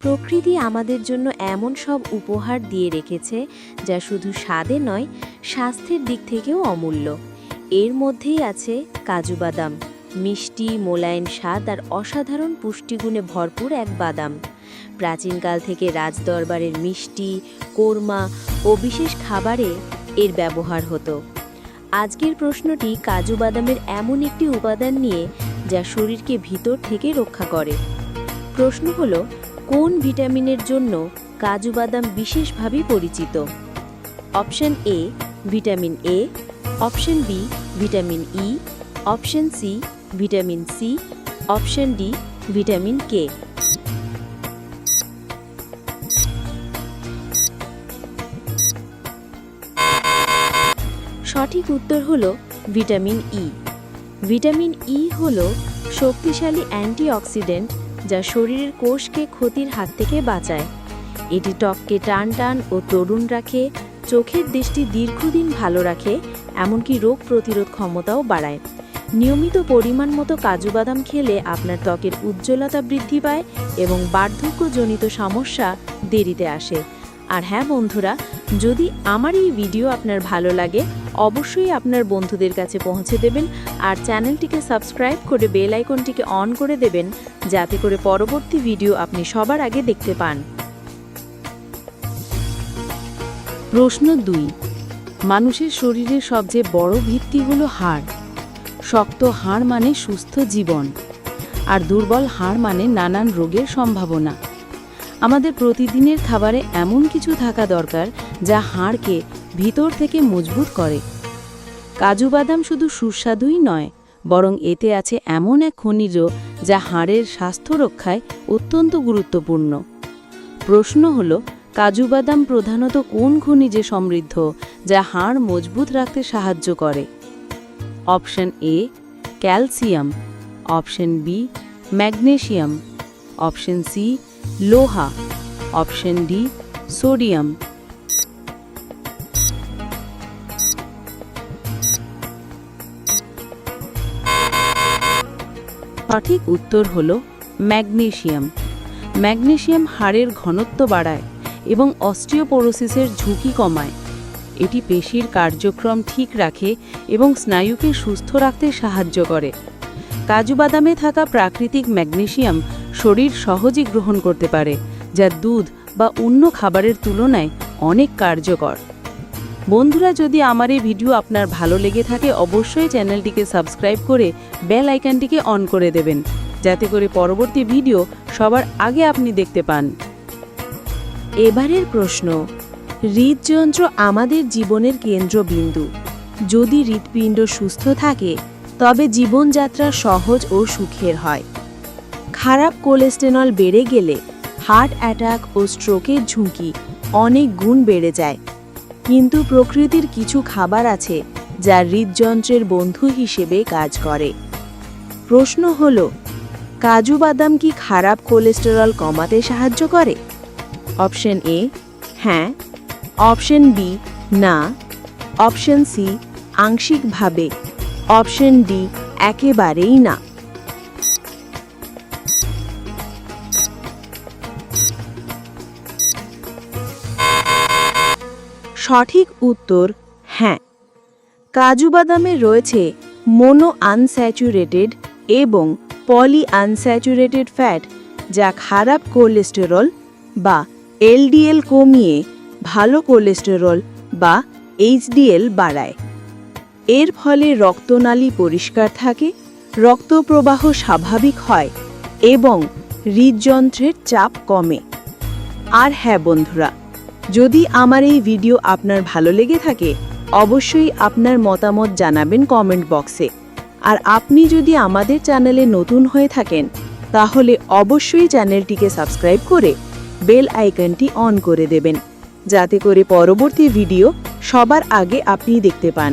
প্রকৃতি আমাদের জন্য এমন সব উপহার দিয়ে রেখেছে যা শুধু স্বাদে নয়, স্বাস্থ্যের দিক থেকেও অমূল্য। এর মধ্যেই আছে কাজু বাদাম। মিষ্টি, মোলায়েম স্বাদ আর অসাধারণ পুষ্টিগুণে ভরপুর এক বাদাম। প্রাচীনকাল থেকে রাজদরবারের মিষ্টি, কোরমা ও বিশেষ খাবারে এর ব্যবহার হতো। আজকের প্রশ্নটি কাজু বাদামের এমন একটি উপাদান নিয়ে যা শরীরকে ভিতর থেকে রক্ষা করে। প্রশ্ন হলো কোন ভিটামিনের জন্য কাজু বাদাম বিশেষভাবে পরিচিত? Option A vitamin A option B vitamin E option C vitamin C option D vitamin K সঠিক উত্তর হলো ভিটামিন ই ভিটামিন ই হল শক্তিশালী অ্যান্টিঅক্সিডেন্ট যা শরীরের কোষকে ক্ষতির হাত থেকে বাঁচায়। এটি ত্বককে টান টান ও তরুণ রাখে, চোখের দৃষ্টি দীর্ঘদিন ভালো রাখে, এমনকি রোগ প্রতিরোধ ক্ষমতাও বাড়ায়। নিয়মিত পরিমাণ মতো কাজু বাদাম খেলে আপনার ত্বকের উজ্জ্বলতা বৃদ্ধি পায় এবং বার্ধক্যজনিত সমস্যা দেরিতে আসে। আর হ্যাঁ বন্ধুরা, যদি আমার এই ভিডিও আপনার ভালো লাগে অবশ্যই আপনার বন্ধুদের কাছে পৌঁছে দেবেন আর চ্যানেলটিকে সাবস্ক্রাইব করে বেল আইকনটিকে অন করে দেবেন যাতে করে পরবর্তী ভিডিও আপনি সবার আগে দেখতে পান। প্রশ্ন দুই। মানুষের শরীরের সবচেয়ে বড় ভিত্তি হলো হাড়। শক্ত হাড় মানে সুস্থ জীবন, আর দুর্বল হাড় মানে নানান রোগের সম্ভাবনা। আমাদের প্রতিদিনের খাবারে এমন কিছু থাকা দরকার যা হাড়কে ভিতর থেকে মজবুত করে। কাজু বাদাম শুধু সুস্বাদুই নয়, বরং এতে আছে এমন এক খনিজ যা হাড়ের স্বাস্থ্য রক্ষায় অত্যন্ত গুরুত্বপূর্ণ। প্রশ্ন হল, কাজু বাদাম প্রধানত কোন খনিজে সমৃদ্ধ, যা হাড় মজবুত রাখতে সাহায্য করে? Option A, calcium. Option B magnesium option C, লোহা। Option D, sodium. সঠিক উত্তর হল ম্যাগনেশিয়াম। ম্যাগনেশিয়াম হাড়ের ঘনত্ব বাড়ায় এবং অস্টিওপোরোসিসের ঝুঁকি কমায়। এটি পেশির কার্যক্রম ঠিক রাখে এবং স্নায়ুকে সুস্থ রাখতে সাহায্য করে। কাজু বাদামে থাকা প্রাকৃতিক ম্যাগনেশিয়াম শরীর সহজেই গ্রহণ করতে পারে, যা দুধ বা অন্য খাবারের তুলনায় অনেক কার্যকর। বন্ধুরা, যদি আমার এই ভিডিও আপনার ভালো লেগে থাকে, অবশ্যই চ্যানেলটিকে সাবস্ক্রাইব করে বেল আইকনটিকে অন করে দেবেন, যাতে করে পরবর্তী ভিডিও সবার আগে আপনি দেখতে পান। এবারের প্রশ্ন, হৃদযন্ত্র আমাদের জীবনের কেন্দ্রবিন্দু। যদি হৃৎপিণ্ড সুস্থ থাকে, তবে জীবনযাত্রা সহজ ও সুখের হয়। খারাপ কোলেস্টেরল বেড়ে গেলে হার্ট অ্যাটাক ও স্ট্রোকের ঝুঁকি অনেক গুণ বেড়ে যায়। কিন্তু প্রকৃতির কিছু খাবার আছে যা হৃদযন্ত্রের বন্ধু হিসেবে কাজ করে। প্রশ্ন হল, কাজু বাদাম কি খারাপ কোলেস্টেরল কমাতে সাহায্য করে? অপশন এ হ্যাঁ। অপশন বি না। অপশন সি আংশিকভাবে। অপশন ডি একেবারেই না। সঠিক উত্তর হ্যাঁ। কাজু বাদামে রয়েছে মোনো আনস্যাচুরেটেড এবং পলি আনস্যাচুরেটেড ফ্যাট যা খারাপ কোলেস্টেরল বা এলডিএল কমিয়ে ভালো কোলেস্টেরল বা এইচডিএল বাড়ায়। এর ফলে রক্তনালী পরিষ্কার থাকে, রক্তপ্রবাহ স্বাভাবিক হয় এবং হৃদযন্ত্রের চাপ কমে। আর হ্যাঁ বন্ধুরা যদি আমার এই ভিডিও আপনার ভালো লেগে থাকে, অবশ্যই আপনার মতামত জানাবেন কমেন্ট বক্সে আর আপনি যদি আমাদের চ্যানেলে নতুন হয়ে থাকেন, তাহলে অবশ্যই চ্যানেলটিকে সাবস্ক্রাইব করে বেল আইকনটি অন করে দেবেন, যাতে করে পরবর্তী ভিডিও সবার আগে আপনি দেখতে পান।